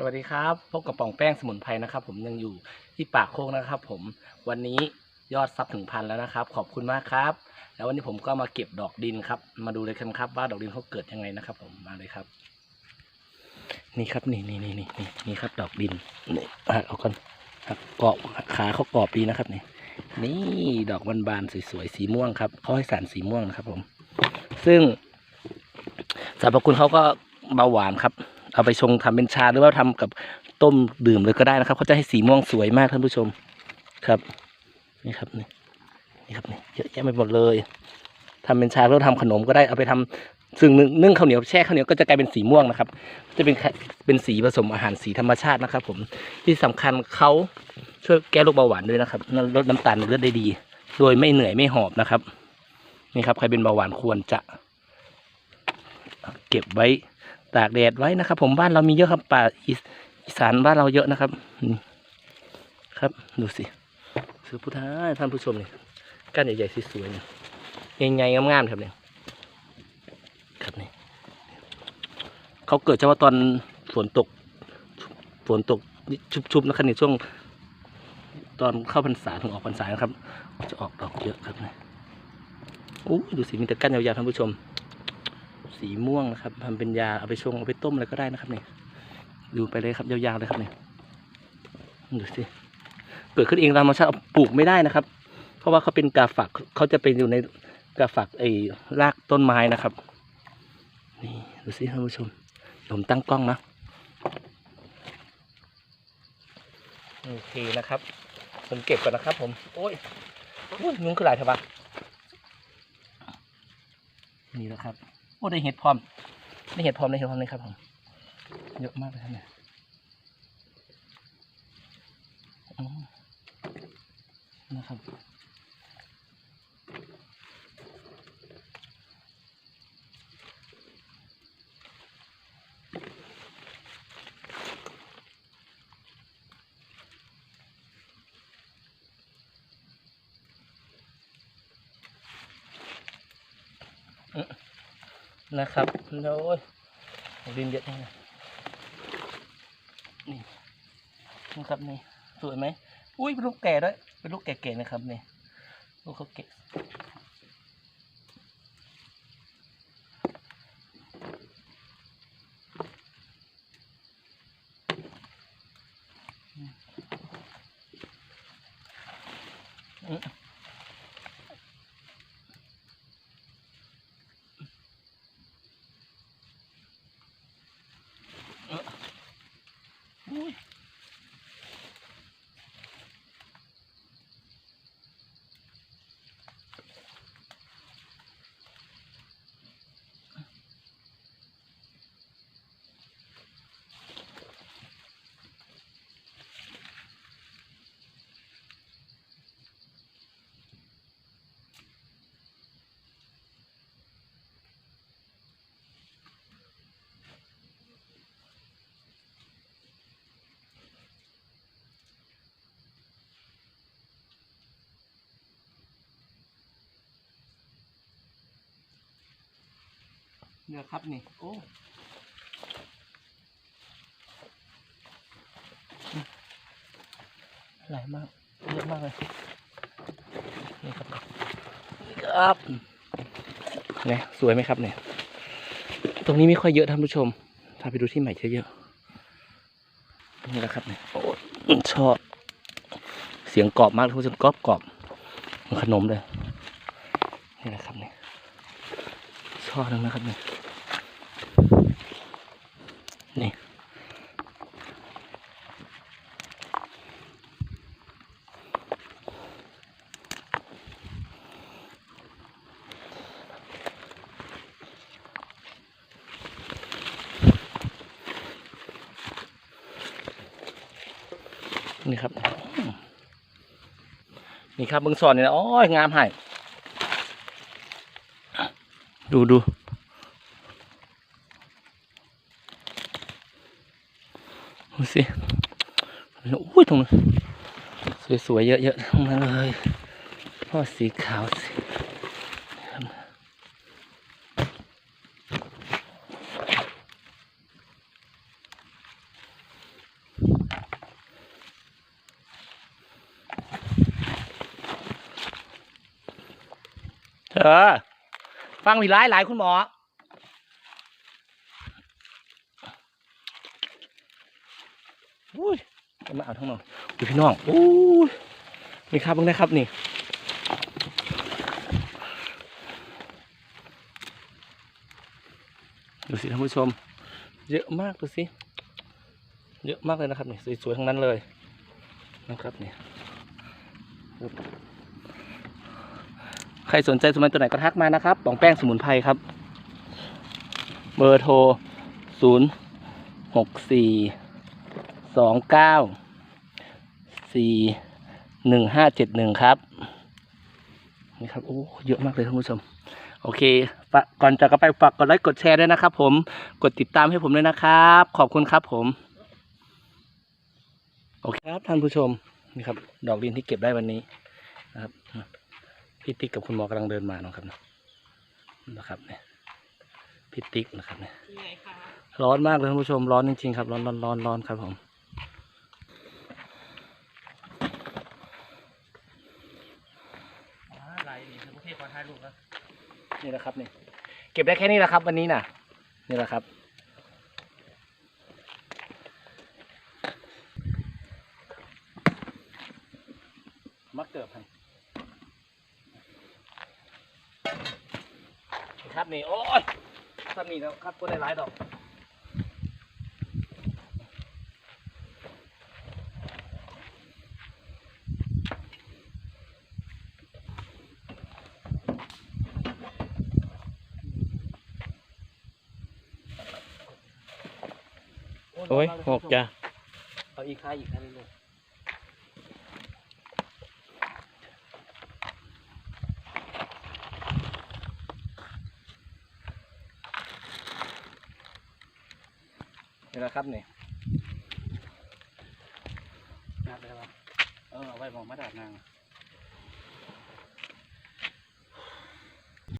สวัสดีครับ พบกับป่องแป้งสมุนไพรนะครับ ผมยังอยู่ที่ปากโคกนะครับ ผมวันนี้ยอดซับถึงพันแล้วนะครับ ขอบคุณมากครับ แล้ววันนี้ผมก็มาเก็บดอกดินครับ มาดูเลยกันครับ ว่าดอกดินเขาเกิดยังไงนะครับ ผมมาเลยครับ นี่ครับนี่นี่นี่นี่นี่ครับ ดอกดินนี่หักเอาก่อนหักกรอบขาเขากรอบดีนะครับนี่ นี่ดอกบานๆสวยๆสีม่วงครับเขาให้สารสีม่วงนะครับ ผม ซึ่งสรรพคุณเขาก็เบาหวานครับ เอาไปชงทำเป็นชาหรือว่าทำกับต้มดื่มเลยก็ได้นะครับเขาจะให้สีม่วงสวยมากท่านผู้ชมครับ นี่ครับนี่นี่ครับนี่เยอะแยะไปหมดเลยทำเป็นชาแล้วทำขนมก็ได้เอาไปทำซึ่งนึ่งนึ่งข้าวเหนียวแช่ข้าวเหนียวก็จะกลายเป็นสีม่วงนะครับ จะเป็นเป็นสีผสมอาหารสีธรรมชาตินะครับ ผมที่สำคัญเขา ช่วยแก้โรคเบาหวานด้วยนะครับลดน้ำตาลในเลือดได้ดี โดยไม่เหนื่อยไม่หอบนะครับ นี่ครับ ใครเป็นเบาหวานควรจะ เก็บไว้ตากแดดไว้นะครับ ผมบ้านเรามีเยอะครับ ป่าอีสานบ้านเราเยอะนะครับครับดูสิสือพุทธาท่านผู้ชมเนี่ยก้านใหญ่ๆสวยๆเนี่ยใหญ่ๆงามๆครับเนี่ยครับนี่เขาเกิดเฉพาะตอนฝนตกฝนตกชุบๆนะครับในช่วง ตอนเข้าพรรษาถึงออกพรรษานะครับ จะออกดอกเยอะครับเนี่ยอู้ดูสิมีแต่ก้านยาวๆท่านผู้ชม สีม่วงนะครับทำเป็นยาเอาไปชงเอาไปต้มอะไรก็ได้นะครับเนี่ยดูไปเลยครับยาวๆเลยครับเนี่ยดูสิเกิดขึ้นเองตามธรรมชาติเอาปลูกไม่ได้นะครับ เพราะว่าเขาเป็นกาฝักเขาจะเป็นอยู่ในกาฝักไอ้รากต้นไม้นะครับ นี่ดูสิท่านผู้ชมผมตั้งกล้องนะโอเคนะครับ ผมเก็บก่อนนะครับ ผม โอ้ยโอ้ยยุงคือหลายเถอะปะนี่แล้วครับ โอ้ได้เห็ดพร้อม ได้เห็ดพร้อมได้เห็ดพร้อมเลยครับผมเยอะมากเลยครับเนี่ยนะครับ นะครับแล้วโอ้ยดินเยอะจังเลยนี่นะครับนี่สวยไหมอุ้ยเป็นลูกแก่ด้วยเป็นลูกแก่ๆนะครับนี่ลูกเขาแก่อืมอุ้ย เดี๋ยวครับนี่ โอ้หลายมากเยอะมากเลยนี่ครับครับเนี่ยสวยไหมครับเนี่ย ตรงนี้ไม่ค่อยเยอะท่านผู้ชมพาไปดูที่ใหม่เยอะๆนี่แหละครับเนี่ยโอ้ชอบ เสียงกรอบมากท่านผู้ชมกรอบกรอบขนมเลยนี่แหละครับเนี่ยชอบแล้วนะครับเนี่ย นี่ครับ นี่ครับเบิ้งสอนนี่นะโอ้ยงามให้ดูดูดูสิอุ้ยตรงนั้นสวยๆเยอะๆตรงนั้นเลยพ่อสีขาวสิ เออ ฟังผีร้ายหลายคุณหมอ อุ้ยจะมาเอาทั้งหมดดูพี่น้องอู้ยนี่ครับเพิ่งได้ครับนี่ดูสิท่านผู้ชม เยอะมากดูสิ เยอะมากเลยนะครับนี่สวยๆทั้งนั้นเลยนะครับนี่ ใครสนใจสมุนไพรตัวไหนก็ทักมานะครับปองแป้งสมุนไพรครับ เบอร์โทรศูนย์หกสี่สองเก้าสี่หนึ่งห้าเจ็ดหนึ่งครับ นี่ครับ โอ้ เยอะมากเลยท่านผู้ชม โอเค ก่อนจากกันไปฝากกดไลค์กดแชร์ด้วยนะครับผม กดติดตามให้ผมด้วยนะครับ ขอบคุณครับผม โอเคครับท่านผู้ชม นี่ครับ ดอกดินที่เก็บได้วันนี้ พี่ติ๊กกับคุณหมอกำลังเดินมาเนาะครับเนาะนะครับเนี่ยพี่ติ๊กนะครับเนี่ยเหนื่อยค่ะร้อนมากเลยท่านผู้ชมร้อนจริงๆครับ ร้อนร้อนร้อนร้อนครับผมลายนี่คือประเภทขอถ่ายรูปนะนี่แหละครับนี่เก็บได้แค่นี้แหละครับ วันนี้น่ะ นี่แหละครับมักเกิบให้นี่ครับ นี่โอ้ยถ้ามีแล้วครับก็ได้หลายดอกโอ้ยหกจ้ะเอาอีกค่ายอีกค่ายเนี่แหละครับนี่นับได้ปะเออเออไว้มองมาดาดนาง